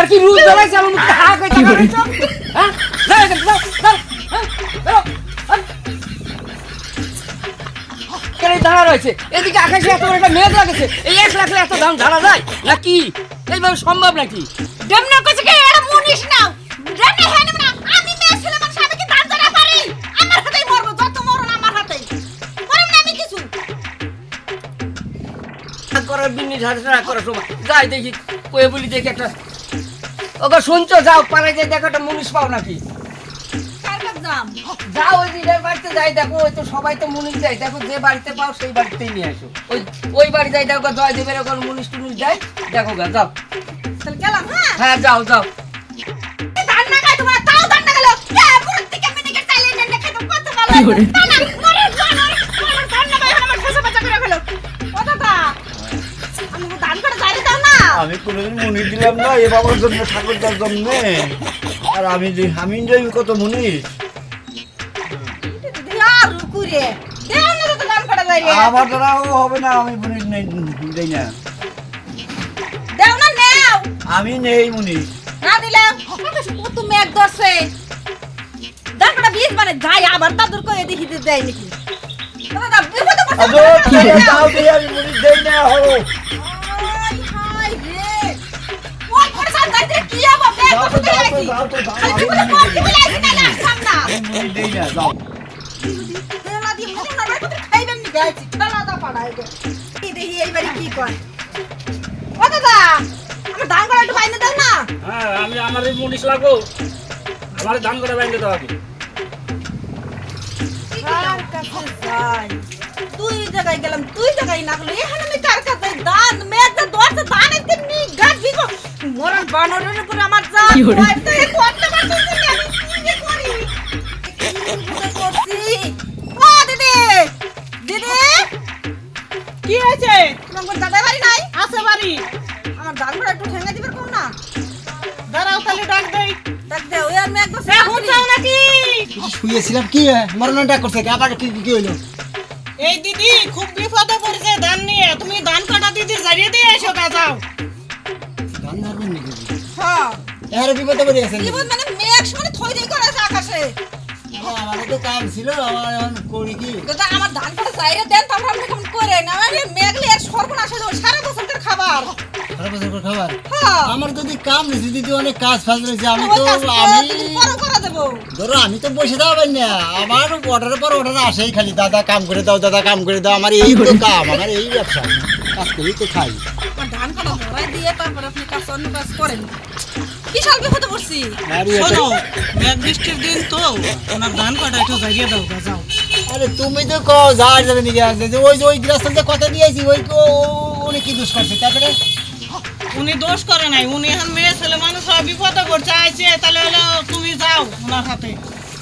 আমার কি রুল দাঁড়াইছে আমার মুখে হা টাকা দিছো? হ্যাঁ? দাও দাও, দাও। কেন দাঁড়া রয়েছে? এদিকে আকাশে এত বড় একটা মেঘ লাগেছে। এই এক লাখ এত দাম ধারা যায়? নাকি? এইভাবে সম্ভব নাকি? ডেমনা কইছে কি? এটা মুনিশ নাও। ডেমনা হ্যাঁ না। আমি মেয়ে ছেলে মানুষ আমি কি দান ধরা পারি। আমার হাতেই মরবো যত মরণ আমার হাতেই। পারম না আমি কিছু। করার বিন্নি ঝাড়া করার সময়। যাই দেখি কয়ে বলি দেখি একটা ওকে শুনছো? যাও পাড়ায় যাই দেখো একটা মুনিশ পাও নাকি? যাও ওই দিনের বাড়িতে যাই দেখো ওই তো সবাই তো মুনিশ যায় দেখো যে বাড়িতে পাও সেই বাড়িতেই নিয়ে আসো। ওই ওই বাড়ি যাই দেখো জয় দেবের ওখানে মুনিশ টুনিশ যায় দেখো গা যাও। হ্যাঁ? হ্যাঁ যাও যাও। ধান না তোমার তাও ধান না গেল আমি কোনোদিন মুনি দিলাম না এ বাবার জন্য ঠাকুরদার জন্য আর আমি আমি যাই কত মুনিশ আর কুরে দেও না তো ধান করে যাই রে আমার দ্বারাও হবে না আমি নেই দেই না আমি নেই মুনিশ না দিলে কত মেঘ ধরছে দাঁড়া বীজ মানে যাই আবার তাদের কয়ে দেখি দেয় নাকি দাদা না হো আমি আমার মুনিশ লাগবো করে তুই জায়গায় গেলাম তুই জায়গায় না গেলো এখানে আমি কার কাছে? দান দা দরজা দান একদিন নি গাছ ভিগো মরণ বানরের উপর আমার যা তোমার দাদা বাড়ি নাই? আছে বাড়ি। আমার করে একটু ঠেঙ্গা দিবে কম না? দাঁড়াও তাহলে ডাক দেই। দে ওই আর মেঘ দা এখন যাও নাকি? শুয়েছিলাম কি? মরণটা করছে আবার কি কি এই দিদি খুব বিপদে পড়েছে ধান নিয়ে। তুমি ধান কাটা দিদি জারিয়ে দিয়ে এসো তা যাও। ধান ধরবেন নাকি? হ্যাঁ। এর বিপদে পড়ে গেছেন। কি মানে মেঘ শুনে থই থই করে আছে আকাশে। আমাদের তো কাম ছিল আমার এখন করি কি দাদা আমার ধান কাটা চাইরে দেন তারপর আপনি কেমন করে না মানে মেঘলে আর সর্বনাশ যাবে সারা বছরের খাবার। সারা বছর করে খাবার? হ্যাঁ। আমার যদি কাম নিছি দিদি অনেক কাজ ফাজ রয়েছে আমি তো আমি ধরো আমি তো বসে যাবেন না। আমার অর্ডারের পর অর্ডার আসেই খালি দাদা কাম করে দাও দাদা কাম করে দাও আমার এই তো কাম আমার এই ব্যবসা। কাজ করেই তো খাই। ধান কাটা দিয়ে তারপর আপনি কাজ অন্য কাজ করেন। বিশাল বিপদে পড়ছি। শোনো মেঘ বৃষ্টির দিন তো ওনার ধান কাটা একটু জারিয়ে দাও যাও আরে তুমি তো কো যাওয়ার যাবে নাকি আসবে যে ওই যে ওই গ্রাস্তানটা কথা দিয়েছি ওই উনি কি দোষ করছে? তারপরে? উনি দোষ করে নাই। উনি এখন মেয়ে ছেলে মানুষ সব বিপদে পড়ছে। আইছে তাহলে হলো তুমি যাও ওনার হাতে।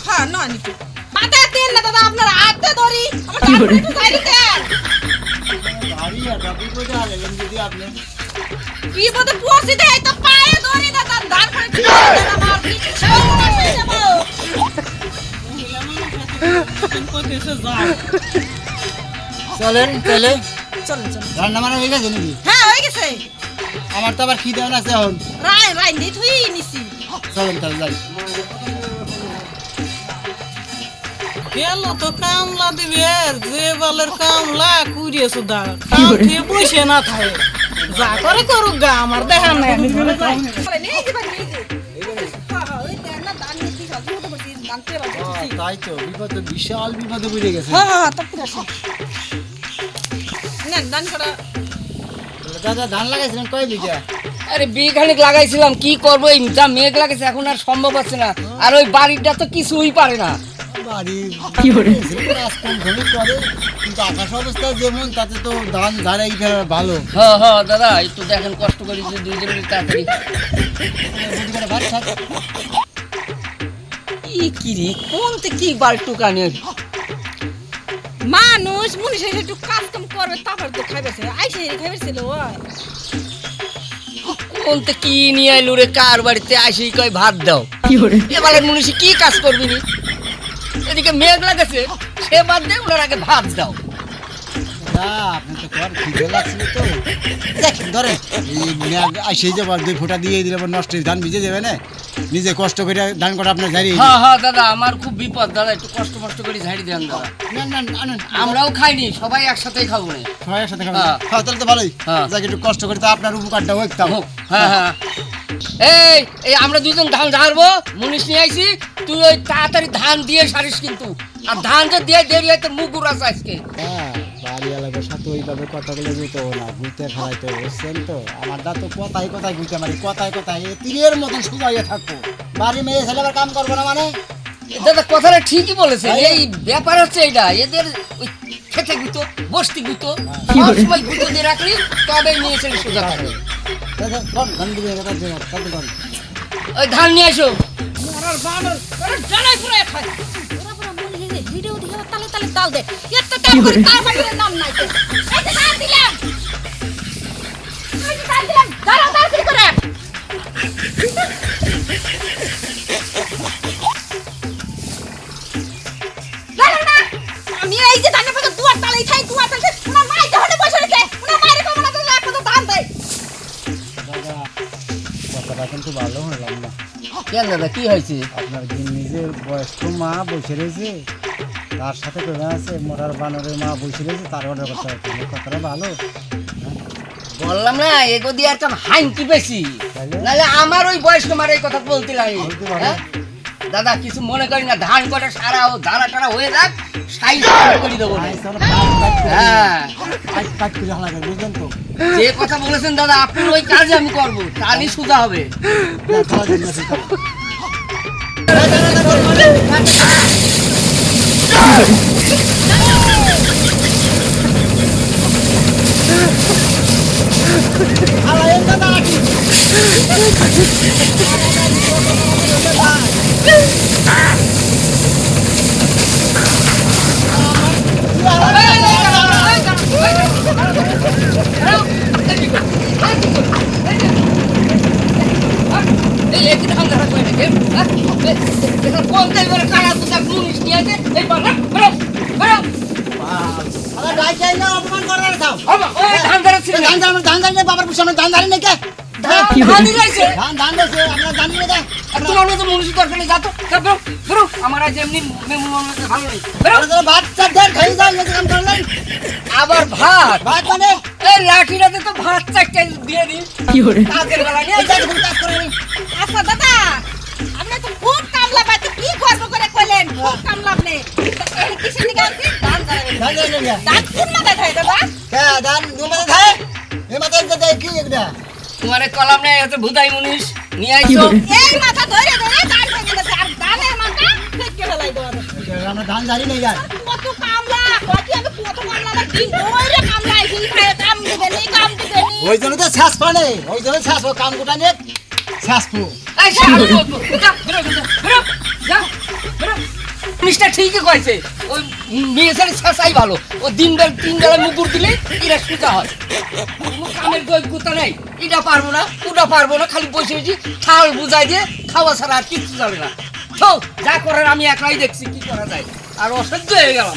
হ্যাঁ না নিতে হাতে দেন না দাদা আপনার হাতে ধরি। আমার কাটা একটু চাইরে দেন। গাড়ি আর বিপদে হারালেন যদি আপনি? বিপদে পড়ছি তো পায়ে চলেন চলে। চলেন চলেন। রান্না বান্না হয়ে গেছে নাকি? হ্যাঁ হয়ে গেছে। আমার তো আবার খিদে আছে এখন। রাই রাই নিয়ে থুই নিছি। চলেন তাহলে যাই। গেল তো কামলা দিবে যে বলের কামলা কুড়িয়ে সুদা কাম খেয়ে বসে না থাকে। যা করে করুক গা আমার দেখা নাই আমি হ্যাঁ তাই তো বিপদে বিশাল বিপদে পড়ে গেছে। হ্যাঁ হ্যাঁ ধান করা। তাহলে দাদা ধান লাগাইছিলেন কয় বিঘা? আরে বিঘানিক লাগাইছিলাম কি করব? এই যা মেঘ লাগেছে এখন আর সম্ভব হচ্ছে না। আর ওই বাড়িটা তো কিছুই পারে না। বাড়ি। কি করে? কাজ কম ঘুমি করে কিন্তু আকাশ অবস্থা যেমন তাতে তো ধান ধারাই ভালো। হ হ দাদা একটু দেখেন কষ্ট করি তাড়াতাড়ি ভাত খাক ই কি রে কোন কি বাল্টু কানে মানুষ মুনিশ একটু কাজ কাম করবে তারপর তো খাইবে ছিল আইসে খাইবে ছিল ওই কোনতে কি নিয়ে আইলু রে কার বাড়িতে আসি কয় ভাত দাও? এবারে মুনিষি কি কাজ করবি নি এদিকে মেঘ লাগেছে সে বাদ দে ওনার আগে ভাত দাও। আপনি তো কর খিদে লাগছিল তো। দেখেন ধরেন এই ম্যাগ আসেই যাব দুই ফোঁটা দিয়ে দিলে আবার নষ্ট ধান ভিজে যাবে না? নিজে কষ্ট করে ধান কটা আপনার হ্যাঁ হ্যাঁ দাদা আমার খুব বিপদ দাদা একটু কষ্ট মষ্ট করে ঝাড়ি দেন দাদা। না না আনেন আমরাও খাইনি সবাই একসাথেই খাব না। সবাই একসাথে হ্যাঁ। তাহলে তো ভালোই। হ্যাঁ। যাকে একটু কষ্ট করে তো আপনার উপকারটা হোক হ্যাঁ হ্যাঁ। এই এই আমরা দুজন ধান ঝাড়বো মুনিশ নিয়ে আইছি তুই ওই তাড়াতাড়ি ধান দিয়ে সারিস কিন্তু। আর ধান যে দিয়ে দেরি হয় তোর মুখ আজকে। হ্যাঁ সাথে ওইভাবে কথাগুলো যেতে না ফেলাইতে বুঝছেন তো? আমার দা তো কথাই বুঝতে পারি কথাই কথাই এ তীরের মতন সুজাইয়ে থাকব। বাড়ি মেয়ে ছেলে আবার কাম করব না মানে? দাদা কথাটা ঠিকই বলেছে এই ব্যাপার হচ্ছে এইটা এদের ওই খেতে গুতো বস্তি গুতো সবসময় গুতো দিয়ে রাখলি তবে নিয়ে এসে সোজা ধর। ওই ধান নিয়ে এসো। মরার কেন দাদা কি হয়েছে? আপনার কি নিজের বয়স্ক মা বসে রয়েছে তার সাথে তো আছে মোরার বানরের মা বসে রয়েছে তার অর্ডার করতে হবে কথাটা ভালো। বললাম না এগো দিয়ে একটা হাইনকি বেশি? নাহলে আমার ওই বয়স্ক মার এই কথা বলতে লাগে। হ্যাঁ? দাদা কিছু মনে করি না ধান কটা সারা ও ধারা টারা হয়ে যাক সাইজ করে দেবো হ্যাঁ। হালাকে বুঝলেন তো? যে কথা বলেছেন দাদা আপনি ওই কাজ আমি করব তাহলেই সুদা হবে। খাওয়া বাবার পিছনে ধান ধান নাকি ধান ধানই রয়েছে। ধান ধান রয়েছে আমরা জানি না আর তোমার মতো মুনিশ দরকার নেই, যা বেরো, বেরো। আমার আজ এমনি মেমু হচ্ছে ভালো নেই। বেরো। ভাত চার ধান খাই যান যদি করলেন আবার ভাত? ভাত মানে এই লাঠিটাতে তো ভাত চারটে দিয়ে দিই। কাজের বেলা নিয়ে এই যে তুমি কাজ করে আচ্ছা দাদা আপনি তো খুব কামলা পাইতে কি গর্ব করে কইলেন? খুব কামলা আপনি এই কিসের দিকে আনছি? ধান ধান ধান ধান নিয়ে ধান কোন মাথায় থাকে দাদা? কে ধান এই মাথায় কি একটা? তোমার এই কলাম নেই হচ্ছে ভুদাই মুনিশ। নিয়ে আইছো? এই মাথা ধরে ধরে ধান ভেঙে গেছে আর ধানের মাথা ফেটকে ফেলাই দেওয়া আমরা ধান জানি না যাই কত কামলা? কত আমি কত কামলা আমার দিন ধরে কামলা আইছি? খায় কাম দিবে নি কাম দিবে নি। ওই জন্য তো শ্বাস পানে ওই জন্য শ্বাস ও কাম গোটা নিয়ে শ্বাস পু। এই শালা, যা, বেরো, বেরো, বেরো, যা, বেরো। মুনিশটা ঠিকই কয়েছে ওই মেয়ে শেষাই ভালো। ও দিন বেল তিন বেলা মুকুর দিলে এরা সুতা হয়। কোনো কামের যোগ্যতা নাই, এটা পারব না, ওটা পারব না, খালি বসে বসে থাল বুঝাই দিয়ে খাওয়া ছাড়া আর কিচ্ছু যাবে না। তো যা করার আমি একলাই দেখছি, কি করা যায়। আর অসহ্য হয়ে গেলাম।